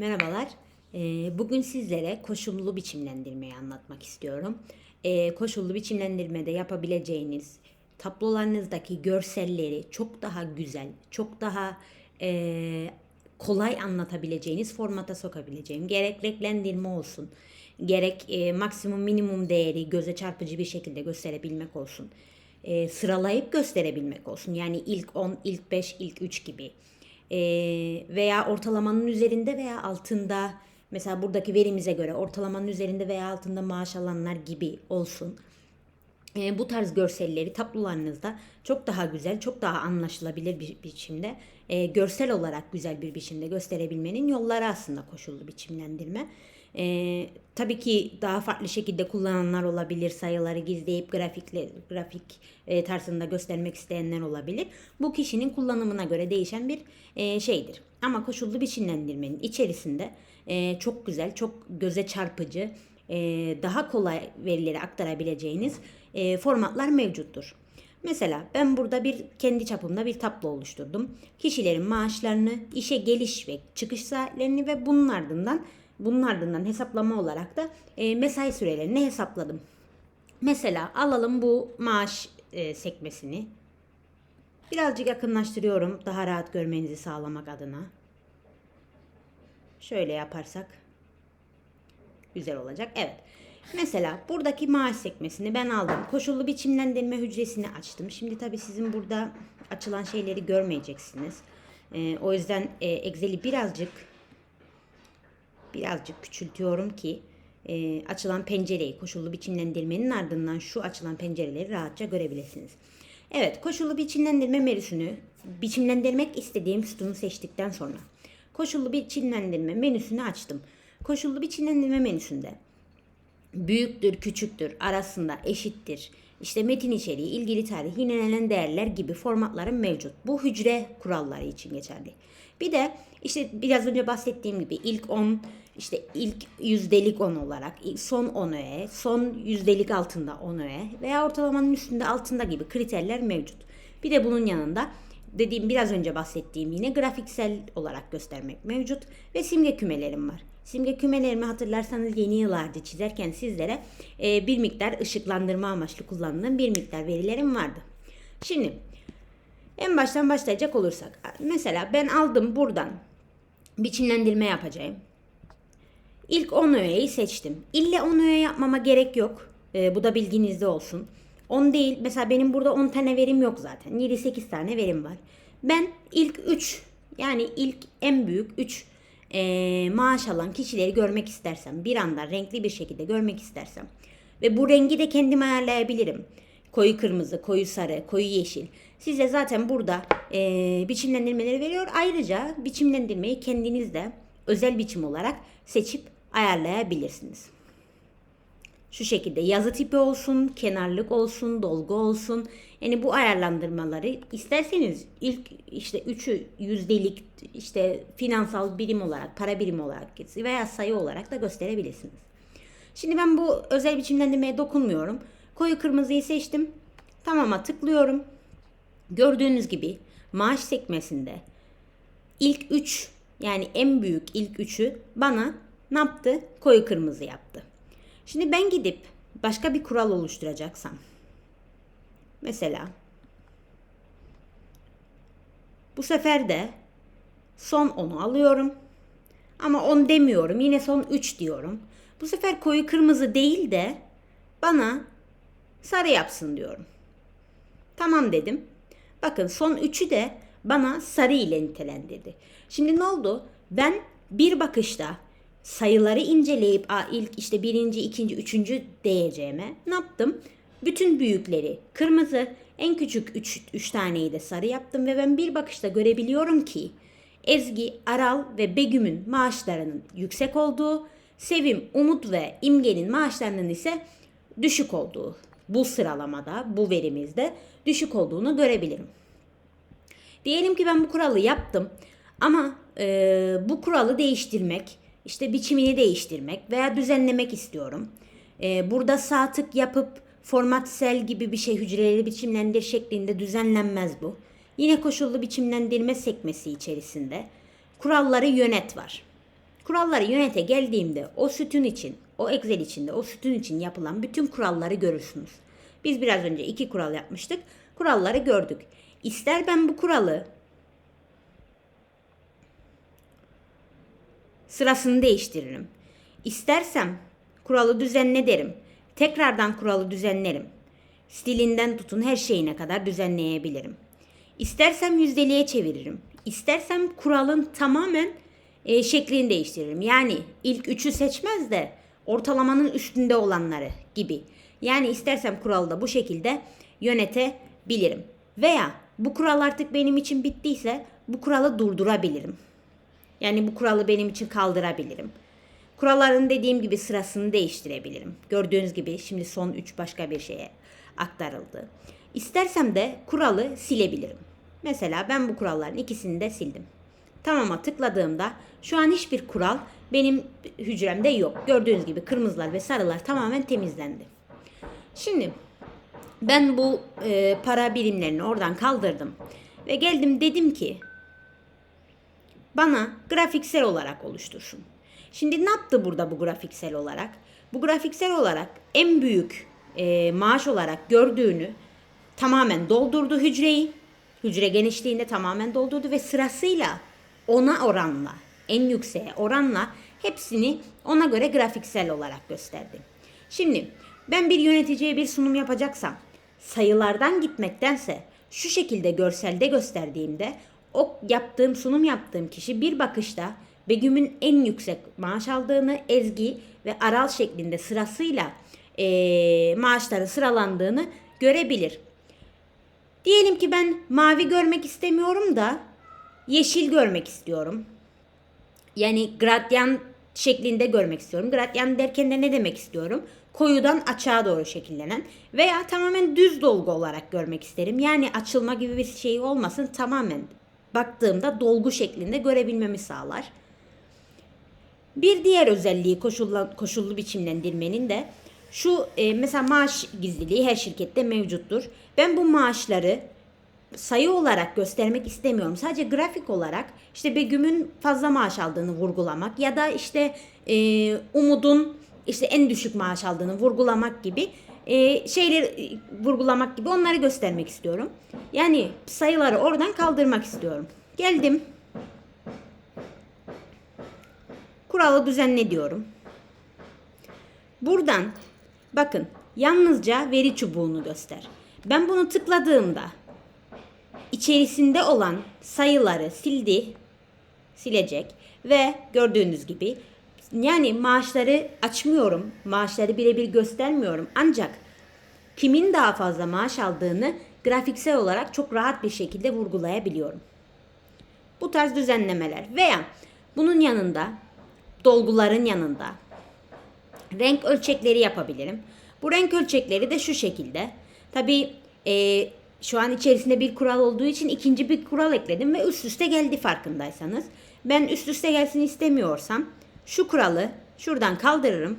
Merhabalar. Ee, Bugün sizlere koşullu biçimlendirmeyi anlatmak istiyorum. Ee, Koşullu biçimlendirmede yapabileceğiniz tablolarınızdaki görselleri çok daha güzel, çok daha e, kolay anlatabileceğiniz formata sokabileceğim. Gerek renklendirme olsun, gerek e, maksimum minimum değeri göze çarpıcı bir şekilde gösterebilmek olsun. e, sıralayıp gösterebilmek olsun. Yani ilk 10, ilk 5, ilk 3 gibi. E, veya ortalamanın üzerinde veya altında mesela buradaki verimize göre ortalamanın üzerinde veya altında maaş alanlar gibi olsun. E, bu tarz görselleri tablolarınızda çok daha güzel, çok daha anlaşılabilir bir biçimde, e, görsel olarak güzel bir biçimde gösterebilmenin yolları aslında koşullu biçimlendirme. E, tabii ki daha farklı şekilde kullananlar olabilir, sayıları gizleyip grafikle grafik e, tarzında göstermek isteyenler olabilir. Bu kişinin kullanımına göre değişen bir e, şeydir. Ama koşullu biçimlendirmenin içerisinde e, çok güzel, çok göze çarpıcı, e, daha kolay verileri aktarabileceğiniz e, formatlar mevcuttur. Mesela ben burada bir kendi çapımda bir tablo oluşturdum. Kişilerin maaşlarını, işe geliş ve çıkış saatlerini ve bunun ardından bunun ardından hesaplama olarak da e, mesai sürelerini hesapladım. Mesela alalım bu maaş e, sekmesini. Birazcık yakınlaştırıyorum daha rahat görmenizi sağlamak adına. Şöyle yaparsak güzel olacak. Evet. Mesela buradaki maaş sekmesini ben aldım. Koşullu biçimlendirme hücresini açtım. Şimdi tabii sizin burada açılan şeyleri görmeyeceksiniz. Ee, o yüzden e, Excel'i birazcık birazcık küçültüyorum ki e, açılan pencereyi koşullu biçimlendirmenin ardından şu açılan pencereleri rahatça görebilirsiniz. Evet, koşullu biçimlendirme menüsünü biçimlendirmek istediğim sütunu seçtikten sonra koşullu biçimlendirme menüsünü açtım. Koşullu biçimlendirme menüsünde büyüktür, küçüktür, arasında eşittir, işte metin içeriği, ilgili tarih, yinelenen değerler gibi formatların mevcut. Bu hücre kuralları için geçerli. Bir de işte biraz önce bahsettiğim gibi ilk 10, işte ilk yüzdelik 10 olarak, son 10 öğe, son yüzdelik altında 10 öğe veya ortalamanın üstünde altında gibi kriterler mevcut. Bir de bunun yanında dediğim biraz önce bahsettiğim yine grafiksel olarak göstermek mevcut ve simge kümelerim var. Simge kümelerimi hatırlarsanız yeni yıllarda çizerken sizlere e, bir miktar ışıklandırma amaçlı kullandığım bir miktar verilerim vardı. Şimdi en baştan başlayacak olursak mesela ben aldım buradan biçimlendirme yapacağım. İlk 10 öğeyi seçtim. İlle 10 öğe yapmama gerek yok. E, bu da bilginizde olsun. 10 değil. Mesela benim burada 10 tane verim yok zaten. 7-8 tane verim var. Ben ilk 3 yani ilk en büyük 3 e, maaş alan kişileri görmek istersem, bir anda renkli bir şekilde görmek istersem ve bu rengi de kendim ayarlayabilirim. Koyu kırmızı, koyu sarı, koyu yeşil. Size zaten burada e, biçimlendirmeleri veriyor. Ayrıca biçimlendirmeyi kendiniz de özel biçim olarak seçip ayarlayabilirsiniz. Şu şekilde yazı tipi olsun, kenarlık olsun, dolgu olsun. Yani bu ayarlandırmaları isterseniz ilk işte üçü yüzdelik işte finansal birim olarak, para birimi olarak veya sayı olarak da gösterebilirsiniz. Şimdi ben bu özel biçimlendirmeye dokunmuyorum. Koyu kırmızıyı seçtim. Tamam'a tıklıyorum. Gördüğünüz gibi maaş sekmesinde ilk 3 yani en büyük ilk 3'ü bana ne yaptı? Koyu kırmızı yaptı. Şimdi ben gidip başka bir kural oluşturacaksam mesela bu sefer de son 10'u alıyorum. Ama 10 demiyorum. Yine son 3 diyorum. Bu sefer koyu kırmızı değil de bana sarı yapsın diyorum. Tamam dedim. Bakın son 3'ü de bana sarı ile nitelendirdi. Şimdi ne oldu? Ben bir bakışta sayıları inceleyip a, ilk işte birinci, ikinci, üçüncü diyeceğime ne yaptım? Bütün büyükleri kırmızı, en küçük üç, üç taneyi de sarı yaptım ve ben bir bakışta görebiliyorum ki Ezgi, Aral ve Begüm'ün maaşlarının yüksek olduğu, Sevim, Umut ve İmge'nin maaşlarının ise düşük olduğu bu sıralamada, bu verimizde düşük olduğunu görebilirim. Diyelim ki ben bu kuralı yaptım ama e, bu kuralı değiştirmek, işte biçimini değiştirmek veya düzenlemek istiyorum. E, burada sağ tık yapıp format sel gibi bir şey hücreleri biçimlendir şeklinde düzenlenmez bu. Yine koşullu biçimlendirme sekmesi içerisinde kuralları yönet var. kuralları yönete geldiğimde o sütun için, o Excel içinde, o sütun için yapılan bütün kuralları görürsünüz. Biz biraz önce iki kural yapmıştık. Kuralları gördük. İster ben bu kuralı sırasını değiştiririm. İstersem kuralı düzenle derim. Tekrardan kuralı düzenlerim. Stilinden tutun her şeyine kadar düzenleyebilirim. İstersem yüzdeliğe çeviririm. İstersem kuralın tamamen e, şeklini değiştiririm. Yani ilk üçü seçmez de ortalamanın üstünde olanları gibi. Yani istersem kuralı da bu şekilde yönetebilirim. Veya bu kural artık benim için bittiyse bu kuralı durdurabilirim. Yani bu kuralı benim için kaldırabilirim. Kuralların dediğim gibi sırasını değiştirebilirim. Gördüğünüz gibi şimdi son 3 başka bir şeye aktarıldı. İstersem de kuralı silebilirim. Mesela ben bu kuralların ikisini de sildim. Tamama tıkladığımda şu an hiçbir kural benim hücremde yok. Gördüğünüz gibi kırmızılar ve sarılar tamamen temizlendi. Şimdi ben bu e, para birimlerini oradan kaldırdım ve geldim dedim ki bana grafiksel olarak oluştursun. Şimdi ne yaptı burada bu grafiksel olarak? Bu grafiksel olarak en büyük e, maaş olarak gördüğünü tamamen doldurdu hücreyi. Hücre genişliğinde tamamen doldurdu ve sırasıyla ona oranla, en yükseğe oranla hepsini ona göre grafiksel olarak gösterdi. Şimdi ben bir yöneticiye bir sunum yapacaksam sayılardan gitmektense şu şekilde görselde gösterdiğimde o yaptığım sunum yaptığım kişi bir bakışta Begüm'ün en yüksek maaş aldığını Ezgi ve Aral şeklinde sırasıyla eee maaşları sıralandığını görebilir. Diyelim ki ben mavi görmek istemiyorum da yeşil görmek istiyorum. Yani gradyan şeklinde görmek istiyorum. Gradyan derken de ne demek istiyorum? Koyudan açığa doğru şekillenen veya tamamen düz dolgu olarak görmek isterim. Yani açılma gibi bir şey olmasın tamamen baktığımda dolgu şeklinde görebilmemi sağlar. Bir diğer özelliği koşullu, koşullu biçimlendirmenin de şu e, mesela maaş gizliliği her şirkette mevcuttur. Ben bu maaşları sayı olarak göstermek istemiyorum. Sadece grafik olarak işte Begüm'ün fazla maaş aldığını vurgulamak ya da işte e, Umut'un işte en düşük maaş aldığını vurgulamak gibi e, şeyleri e, vurgulamak gibi onları göstermek istiyorum. Yani sayıları oradan kaldırmak istiyorum. Geldim. Kuralı düzenle diyorum. Buradan bakın yalnızca veri çubuğunu göster. Ben bunu tıkladığımda içerisinde olan sayıları sildi, silecek ve gördüğünüz gibi yani maaşları açmıyorum, maaşları birebir göstermiyorum ancak kimin daha fazla maaş aldığını grafiksel olarak çok rahat bir şekilde vurgulayabiliyorum. Bu tarz düzenlemeler veya bunun yanında dolguların yanında renk ölçekleri yapabilirim. Bu renk ölçekleri de şu şekilde. Tabi e, şu an içerisinde bir kural olduğu için ikinci bir kural ekledim ve üst üste geldi farkındaysanız. Ben üst üste gelsin istemiyorsam şu kuralı şuradan kaldırırım.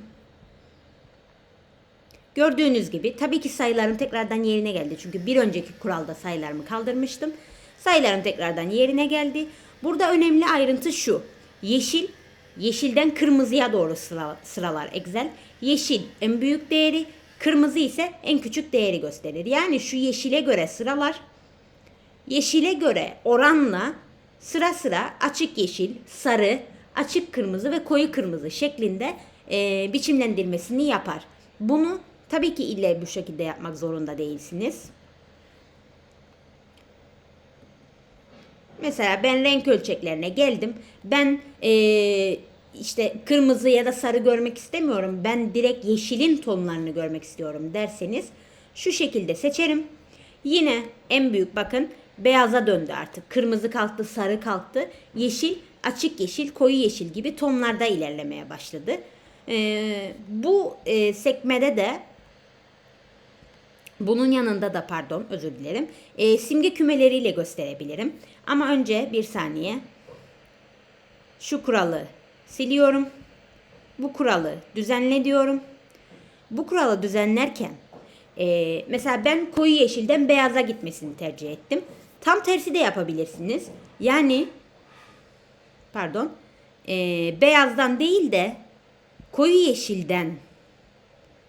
Gördüğünüz gibi tabii ki sayılarım tekrardan yerine geldi. Çünkü bir önceki kuralda sayılarımı kaldırmıştım. Sayılarım tekrardan yerine geldi. Burada önemli ayrıntı şu. Yeşil, yeşilden kırmızıya doğru sıra, sıralar Excel. Yeşil en büyük değeri, kırmızı ise en küçük değeri gösterir. Yani şu yeşile göre sıralar. Yeşile göre oranla sıra sıra açık yeşil, sarı, açık kırmızı ve koyu kırmızı şeklinde e, biçimlendirmesini yapar. Bunu tabii ki ille bu şekilde yapmak zorunda değilsiniz. Mesela ben renk ölçeklerine geldim. Ben e, işte kırmızı ya da sarı görmek istemiyorum. Ben direkt yeşilin tonlarını görmek istiyorum derseniz şu şekilde seçerim. Yine en büyük bakın beyaza döndü artık. Kırmızı kalktı, sarı kalktı. Yeşil, açık yeşil, koyu yeşil gibi tonlarda ilerlemeye başladı. Ee, bu e, sekmede de bunun yanında da pardon özür dilerim. E, simge kümeleriyle gösterebilirim. Ama önce bir saniye. Şu kuralı siliyorum. Bu kuralı düzenle diyorum. Bu kuralı düzenlerken e, mesela ben koyu yeşilden beyaza gitmesini tercih ettim. Tam tersi de yapabilirsiniz. Yani pardon e, beyazdan değil de koyu yeşilden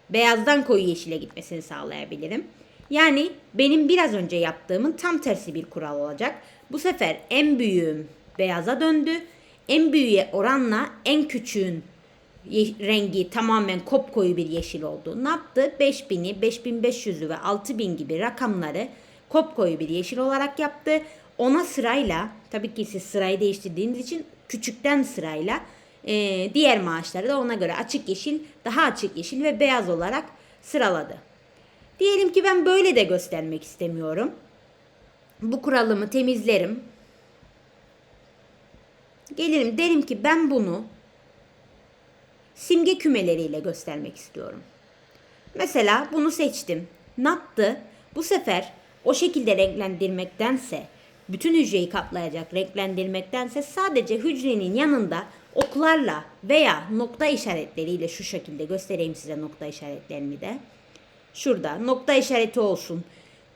beyazdan koyu yeşile gitmesini sağlayabilirim. Yani benim biraz önce yaptığımın tam tersi bir kural olacak. Bu sefer en büyüğüm beyaza döndü. En büyüğe oranla en küçüğün rengi tamamen kopkoyu bir yeşil oldu. Ne yaptı? 5000'i, 5500'ü ve 6000 gibi rakamları kopkoyu bir yeşil olarak yaptı. Ona sırayla, tabii ki siz sırayı değiştirdiğiniz için küçükten sırayla e, diğer maaşları da ona göre açık yeşil, daha açık yeşil ve beyaz olarak sıraladı. Diyelim ki ben böyle de göstermek istemiyorum. Bu kuralımı temizlerim. Gelirim derim ki ben bunu simge kümeleriyle göstermek istiyorum. Mesela bunu seçtim. Ne yaptı? Bu sefer o şekilde renklendirmektense, bütün hücreyi kaplayacak renklendirmektense sadece hücrenin yanında oklarla veya nokta işaretleriyle şu şekilde göstereyim size nokta işaretlerini de. Şurada nokta işareti olsun.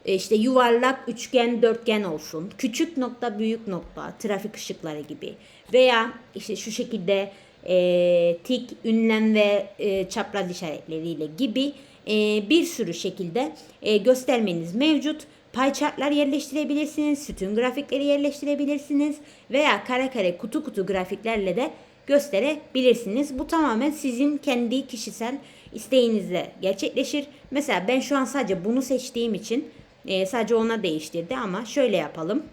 E, işte yuvarlak, üçgen, dörtgen olsun. Küçük nokta, büyük nokta, trafik ışıkları gibi. Veya işte şu şekilde e, tik, ünlem ve e, çapraz işaretleriyle gibi e, bir sürü şekilde e, göstermeniz mevcut. Pie chartlar yerleştirebilirsiniz, sütun grafikleri yerleştirebilirsiniz veya kare kare kutu kutu grafiklerle de gösterebilirsiniz. Bu tamamen sizin kendi kişisel isteğinizle gerçekleşir. Mesela ben şu an sadece bunu seçtiğim için e, sadece ona değiştirdi ama şöyle yapalım.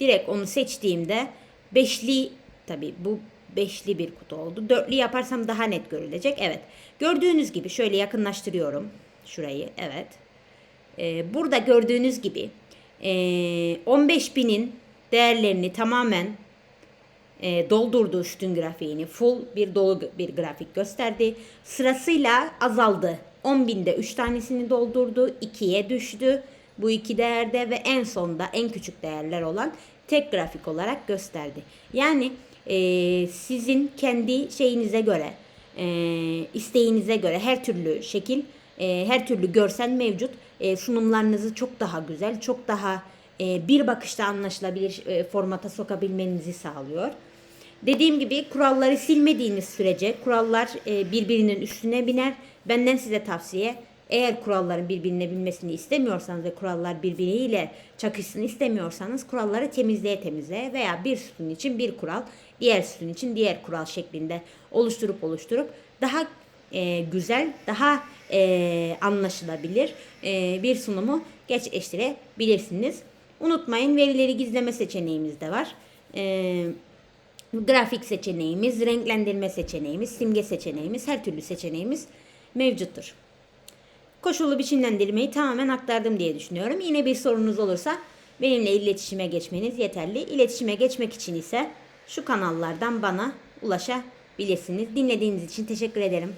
Direkt onu seçtiğimde beşli tabi bu beşli bir kutu oldu. Dörtlü yaparsam daha net görülecek. Evet. Gördüğünüz gibi şöyle yakınlaştırıyorum. Şurayı. Evet. Ee, burada gördüğünüz gibi e, 15.000'in değerlerini tamamen e, doldurdu sütun grafiğini. Full bir dolu bir grafik gösterdi. Sırasıyla azaldı. 10.000'de 3 tanesini doldurdu. 2'ye düştü. Bu iki değerde ve en sonda en küçük değerler olan tek grafik olarak gösterdi. Yani e, sizin kendi şeyinize göre, e, isteğinize göre her türlü şekil, e, her türlü görsel mevcut. E, sunumlarınızı çok daha güzel, çok daha e, bir bakışta anlaşılabilir e, formata sokabilmenizi sağlıyor. Dediğim gibi kuralları silmediğiniz sürece kurallar e, birbirinin üstüne biner. Benden size tavsiye eğer kuralların birbirine binmesini istemiyorsanız ve kurallar birbiriyle çakışsın istemiyorsanız kuralları temizleye temizleye veya bir sütun için bir kural, diğer sütun için diğer kural şeklinde oluşturup oluşturup daha e, güzel, daha e, anlaşılabilir e, bir sunumu gerçekleştirebilirsiniz. Unutmayın verileri gizleme seçeneğimiz de var. E, grafik seçeneğimiz, renklendirme seçeneğimiz, simge seçeneğimiz, her türlü seçeneğimiz mevcuttur. Koşullu biçimlendirmeyi tamamen aktardım diye düşünüyorum. Yine bir sorunuz olursa benimle iletişime geçmeniz yeterli. İletişime geçmek için ise şu kanallardan bana ulaşabilirsiniz. Dinlediğiniz için teşekkür ederim.